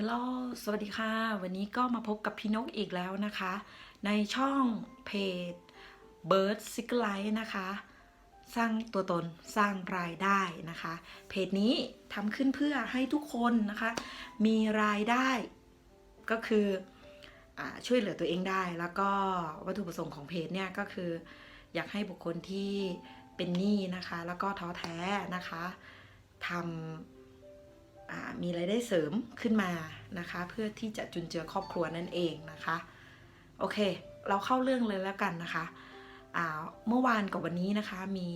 ฮัลโหลสวัสดีค่ะ วันนี้ก็มาพบกับพี่นกอีกแล้วนะคะ ในช่องเพจ Bird s i g l i นะคะ สร้างตัวตนสร้างรายได้นะคะ เพจนี้ทำขึ้นเพื่อให้ทุกคนนะคะ มีรายได้ก็คืออช่วยเหลือตัวเองได้ แล้วก็วัตถุประสงค์ของเพจเนี่ยก็คือ อยากให้บุคคลที่เป็นหนี้นะคะ แล้วก็ท้อแท้นะคะทำ มีรายได้เสริมขึ้นมานะคะ เพื่อที่จะจุนเจือครอบครัวนั่นเองนะคะ โอเค เราเข้าเรื่องเลยแล้วกันนะคะเมื่อวานกับวันนี้นะคะมี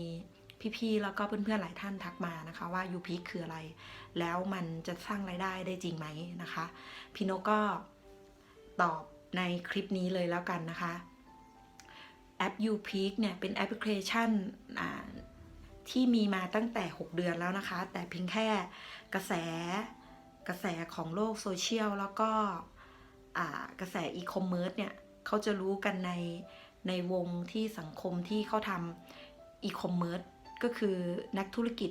พี่ๆแล้วก็เพื่อนๆหลายท่านทักมานะคะว่า u p คืออะไร แล้วมันจะสร้างรายได้ได้จริงไหมนะคะพี่นกก็ตอบในคลิปนี้เลยแล้วกันนะคะแอป u p เนี่ยเป็นแอปพลิเคชัน ที่มีมาตั้งแต่ 6 เดือนแล้วนะคะ แต่เพียงแค่กระแสกระแสของโลกโซเชียลแล้วก็กระแสอีคอมเมิร์ซเนี่ยเขาจะรู้กันในในวงที่สังคมที่เขาทำอีคอมเมิร์ซก็คือนักธุรกิจ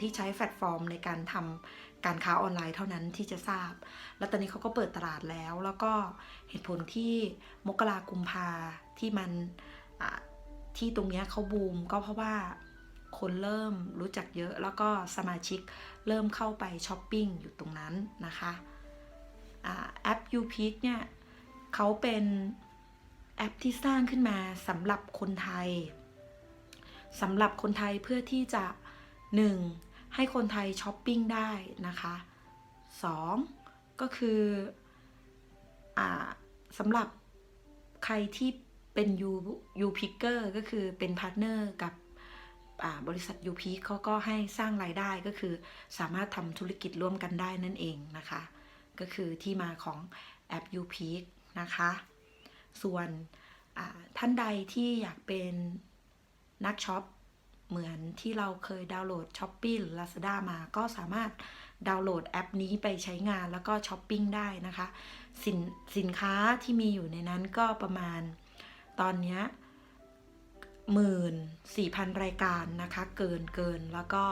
ที่ใช้แพลตฟอร์มในการทำการค้าออนไลน์เท่านั้นที่จะทราบ แล้วตอนนี้เขาก็เปิดตลาดแล้ว แล้วก็เหตุผลที่มกรากุมภาที่มัน ที่ตรงนี้เขาบูมก็เพราะว่าคนเริ่มรู้จักเยอะแล้วก็สมาชิกเริ่มเข้าไปช้อปปิ้งอยู่ตรงนั้นนะคะอ่าแอป u p e a k เนี่ยเขาเป็นแอปที่สร้างขึ้นมาสำหรับคนไทยสำหรับคนไทยเพื่อที่จะ 1. ให้คนไทยช้อปปิ้งได้นะคะ 2. ก็คืออ่าสำหรับใครที่ เป็น U U Picker ก็คือเป็นพาร์ทเนอร์กับบริษัท u p เขาก็ให้สร้างรายได้ก็คือสามารถทำธุรกิจร่วมกันได้นั่นเองนะคะ ก็คือที่มาของแอป u p นะคะ ส่วนท่านใดที่อยากเป็นนักช็อปเหมือนที่เราเคยดาวน์โหลด s h อ p e e หรือ Lazada มาก็สามารถดาวน์โหลดแอปนี้ไปใช้งานแล้วก็ช้อปปิ้งได้นะคะ สินสินค้าที่มีอยู่ในนั้นก็ประมาณ ตอนนี้หมื่นสี่พันรายการนะคะ เกินเกินแล้วก็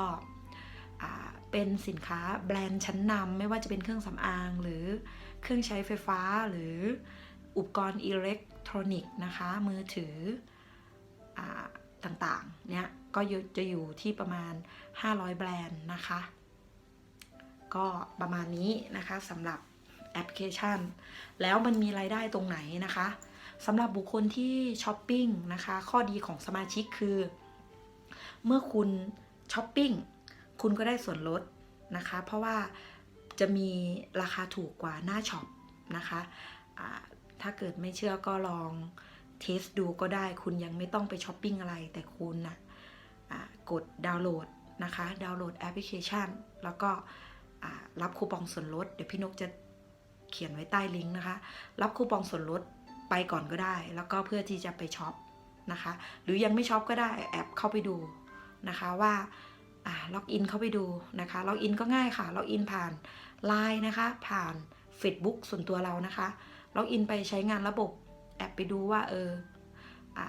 เป็นสินค้าแบรนด์ชั้นนำไม่ว่าจะเป็นเครื่องสำอางหรือเครื่องใช้ไฟฟ้าหรืออุปกรณ์อิเล็กทรอนิกส์นะคะ มือถืออต่างๆ เนี่ย ก็จะอยู่ที่ประมาณ 500 แบรนด์นะคะ ก็ประมาณนี้นะคะสำหรับแอปพลิเคชัน แล้วมันมีรายได้ตรงไหนนะคะ สำหรับบุคคลที่ช้อปปิ้งนะคะ ข้อดีของสมาชิกคือ เมื่อคุณช้อปปิ้งคุณก็ได้ส่วนลดนะคะ เพราะว่าจะมีราคาถูกกว่าหน้าช็อปนะคะถ้าเกิดไม่เชื่อก็ลองเทสดูก็ได้ คุณยังไม่ต้องไปช้อปปิ้งอะไร แต่คุณนะกดดาวน์โหลดนะคะ ดาวน์โหลดแอปพลิเคชัน แล้วก็รับคูปองส่วนลด เดี๋ยวพี่นกจะเขียนไว้ใต้ลิงก์นะคะ รับคูปองส่วนลด ไปก่อนก็ได้ แล้วก็เพื่อที่จะไปช็อปนะคะ หรือยังไม่ช็อปก็ได้แอบเข้าไปดูนะคะว่าล็อกอินเข้าไปดูนะคะล็อกอินก็ง่ายค่ะล็อกอินผ่าน Line นะคะ ผ่าน Facebook ส่วนตัวเรานะคะล็อกอินไปใช้งานระบบแอบไปดูว่าเอออ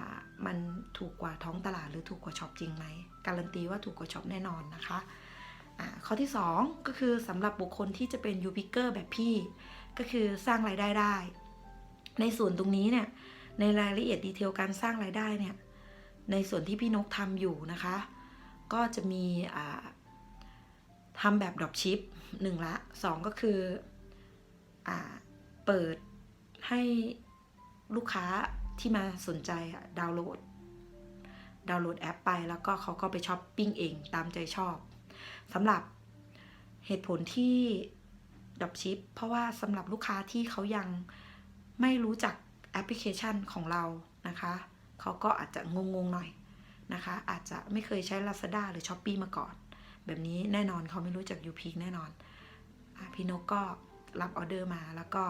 มันถูกกว่าท้องตลาดหรือถูกกว่าช็อปจริงไหมการันตีว่าถูกกว่าช็อปแน่นอนนะคะข้อที่ 2 ก็คือสำหรับบุคคลที่จะเป็นยูพิเกอร์แบบพี่ ก็คือสร้างรายได้ได้ ในส่วนตรงนี้เนี่ยในรายละเอียดดีเทลการสร้างรายได้เนี่ยในส่วนที่พี่นกทำอยู่นะคะ ก็จะมีอ่าทำแบบดรอปชิปหนึ่งละสองก็คืออเปิดให้ลูกค้าที่มาสนใจดาวน์โหลด ดาวน์โหลดแอปไปแล้วก็เขาก็ไปช้อปปิ้งเองตามใจชอบสำหรับเหตุผลที่ดรอปชิปเพราะว่าสำหรับลูกค้าที่เขายัง ไม่รู้จักแอปพลิเคชันของเรานะคะเขาก็อาจจะงงๆหน่อยนะคะ อาจจะไม่เคยใช้ Lazada หรือ s h อ p e e มาก่อน แบบนี้แน่นอนเขาไม่รู้จัก u p แน่นอนอพี่นกก็รับออเดอร์มาแล้วก็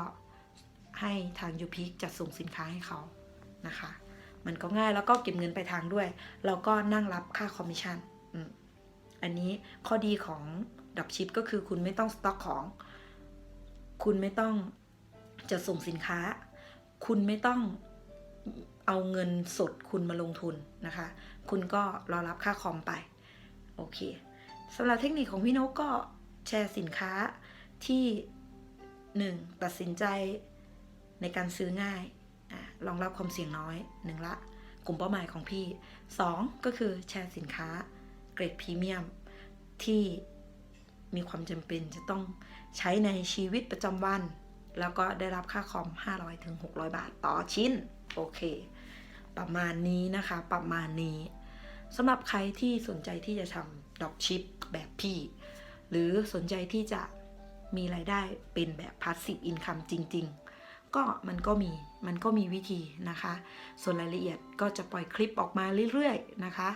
ให้ทาง u p จัดส่งสินค้าให้เขานะคะ มันก็ง่ายแล้วก็เก็บเงินไปทางด้วยเราก็นั่งรับค่าคอมมิชชั่นอันนี้ข้อดีของดับชิปก็คือคุณไม่ต้องสต็อกของ คุณไม่ต้อง จะส่งสินค้า คุณไม่ต้องเอาเงินสดคุณมาลงทุนนะคะ คุณก็รอรับค่าคอมไป โอเคสำหรับเทคนิคของพี่นกก็แชร์สินค้าที่หนึ่งตัดสินใจในการซื้อง่ายอะรองรับความเสี่ยงน้อยหนึ่งละกลุ่มเป้าหมายของพี่สองก็คือแชร์สินค้าเกรดพรีเมียมที่มีความจำเป็นจะต้องใช้ในชีวิตประจำวัน แล้วก็ได้รับค่าคอม 500ถึง600 บาทต่อชิ้น โอเค ประมาณนี้นะคะ ประมาณนี้สำหรับใครที่สนใจที่จะทำดอกชิปแบบพี่ หรือสนใจที่จะมีรายได้เป็นแบบพาสซีฟอินคัมจริง ๆ ก็มันก็มี มันก็มีวิธีนะคะ ส่วนรายละเอียดก็จะปล่อยคลิปออกมาเรื่อยๆ นะคะ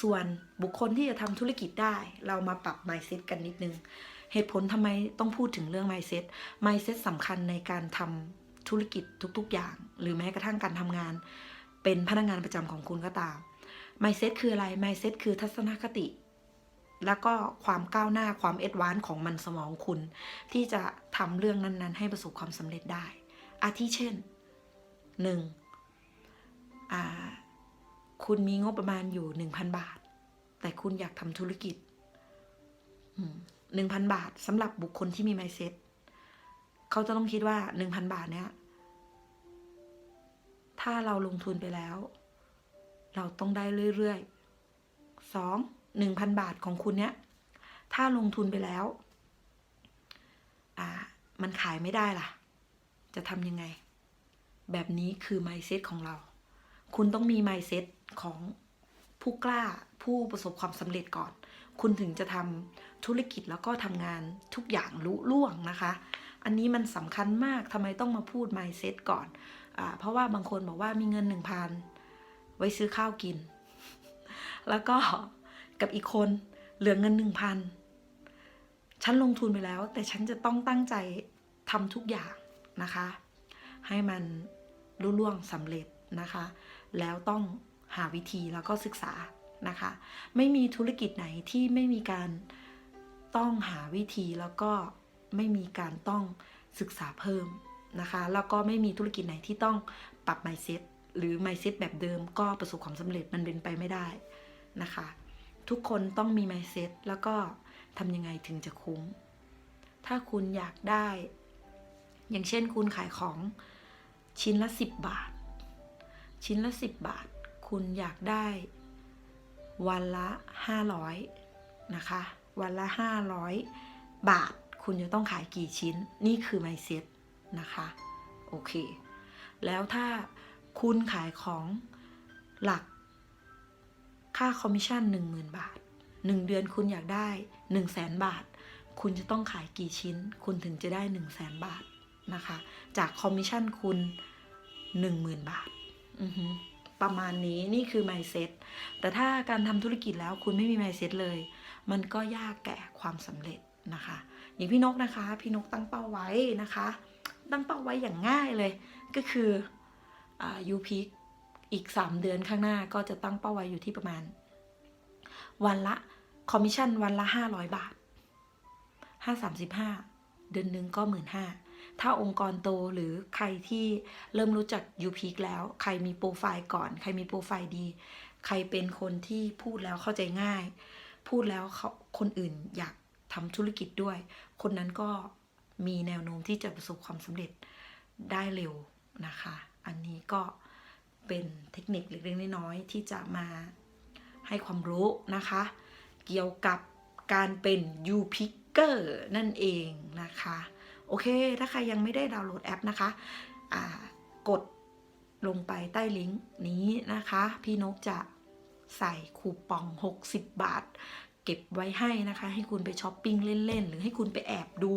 ส่วนบุคคลที่จะทำธุรกิจได้ เรามาปรับ mindset กันนิดนึง เหตุผลทำไมต้องพูดถึงเรื่อง mindset mindset สำคัญในการทำธุรกิจทุก ๆ อย่าง หรือแม้กระทั่งการทำงาน เป็นพนักงานประจำของคุณก็ตาม mindset คืออะไร mindset คือทัศนคติ แล้วก็ความก้าวหน้าความเอ็ดวานของมันสมองคุณ ที่จะทำเรื่องนั้น ๆ ให้ประสบความสำเร็จได้ อาทิเช่นหนึ่งคุณมีงบประมาณอยู่หนึ่งพันบาท แต่คุณอยากทำธุรกิจ หนึ่งพันบาทสำหรับบุคคลที่มีไมเซ็ตเขาจะต้องคิดว่าหนึ่งพันบาทเนี้ย ถ้าเราลงทุนไปแล้ว เราต้องได้เรื่อยๆสองหนึ่งพันบาทของคุณเนี้ย ถ้าลงทุนไปแล้ว อ่า มันขายไม่ได้ล่ะ จะทำยังไง แบบนี้คือ mindset ของเรา คุณต้องมี mindset ของผู้กล้าผู้ประสบความสำเร็จก่อน คุณถึงจะทำธุรกิจแล้วก็ทำงานทุกอย่างลุล่วงนะคะ อันนี้มันสำคัญมากทำไมต้องมาพูด mindset ก่อนอเพราะว่าบางคนบอกว่ามีเงินหนึ่งพันไว้ซื้อข้าวกิน แล้วก็กับอีกคนเหลือเงินหนึ่งพันฉันลงทุนไปแล้ว แต่ฉันจะต้องตั้งใจทำทุกอย่างนะคะ ให้มันรุ่ล่วงสำเร็จนะคะ แล้วต้องหาวิธีแล้วก็ศึกษา นะคะ ไม่มีธุรกิจไหนที่ไม่มีการต้องหาวิธีแล้วก็ไม่มีการต้องศึกษาเพิ่มนะคะ แล้วก็ไม่มีธุรกิจไหนที่ต้องปรับ mindset หรือ mindset แบบเดิมก็ประสบความสำเร็จมันเป็นไปไม่ได้นะคะ ทุกคนต้องมี mindset แล้วก็ทำยังไงถึงจะคุ้ม ถ้าคุณอยากได้ อย่างเช่นคุณขายของชิ้นละ 10 บาท ชิ้นละ 10 บาท คุณอยากได้ วันละ 500 นะคะ วันละ 500 บาท คุณจะต้องขายกี่ชิ้น นี่คือ mindset นะคะ โอเค แล้วถ้าคุณขายของหลักค่าคอมมิชชั่น 10,000 บาท 1 เดือนคุณอยากได้ 1 0 0 0 0 0 บาท คุณจะต้องขายกี่ชิ้น คุณถึงจะได้ 1 0 0 0 0 0 บาทนะคะ จากคอมมิชชั่นคุณ 10,000 บาท อือฮึ ประมาณนี้นี่คือ mindset แต่ถ้าการทำธุรกิจแล้วคุณไม่มี mindset เลย มันก็ยากแก่ความสำเร็จนะคะ อย่างพี่นกนะคะ พี่นกตั้งเป้าไว้นะคะ ตั้งเป้าไว้อย่างง่ายเลยก็คืออ่ายูพิกอีก 3 เดือนข้างหน้าก็จะตั้งเป้าไว้อยู่ที่ประมาณ วันละคอมมิชชั่นวันละ 500 บาท 535 เดือนหนึ่งก็15,000 ถ้าองค์กรโตหรือใครที่เริ่มรู้จัก u p แล้ว ใครมีโปรไฟล์ก่อน ใครมีโปรไฟล์ดี ใครเป็นคนที่พูดแล้วเข้าใจง่าย พูดแล้วเขาคนอื่นอยากทำธุรกิจด้วย คนนั้นก็มีแนวโน้มที่จะประสบความสำเร็จได้เร็วนะคะ อันนี้ก็เป็นเทคนิคเล็กๆน้อยๆที่จะมาให้ความรู้นะคะ เกี่ยวกับการเป็น u p i c k e r นั่นเองนะคะ โอเค ถ้าใครยังไม่ได้ดาวน์โหลดแอปนะคะกดลงไปใต้ลิงก์นี้นะคะ พี่นกจะใส่คูปอง 60 บาท เก็บไว้ให้นะคะ ให้คุณไปช้อปปิ้งเล่น ๆ หรือให้คุณไปแอบดู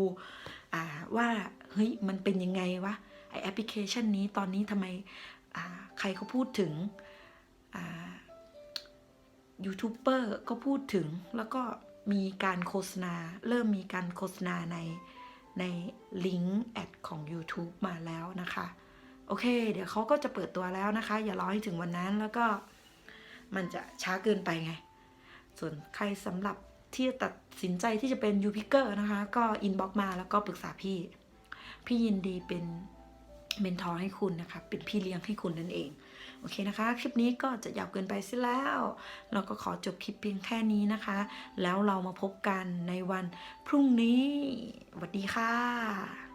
ว่า เฮ้ย มันเป็นยังไงวะไอแอปพลิเคชันนี้ตอนนี้ทำไมใครเขาพูดถึงยูทูบเบอร์ก็พูดถึงแล้วก็มีการโฆษณา เริ่มมีการโฆษณาใน ในลิงก์แอดของ YouTube มาแล้วนะคะ โอเค เดี๋ยวเขาก็จะเปิดตัวแล้วนะคะ อย่ารอให้ถึงวันนั้นแล้วก็มันจะช้าเกินไปไง ส่วนใครสำหรับที่ตัดสินใจที่จะเป็นยูพิเกอร์นะคะ ก็อินบ็อกมาแล้วก็ปรึกษาพี่ พี่ยินดีเป็นเมนทอร์ให้คุณนะคะ เป็นพี่เลี้ยงให้คุณนั่นเอง โอเคนะคะ คลิปนี้ก็จะยาวเกินไปสิแล้ว เราก็ขอจบคลิปเพียงแค่นี้นะคะ แล้วเรามาพบกันในวันพรุ่งนี้สวัสดีค่ะ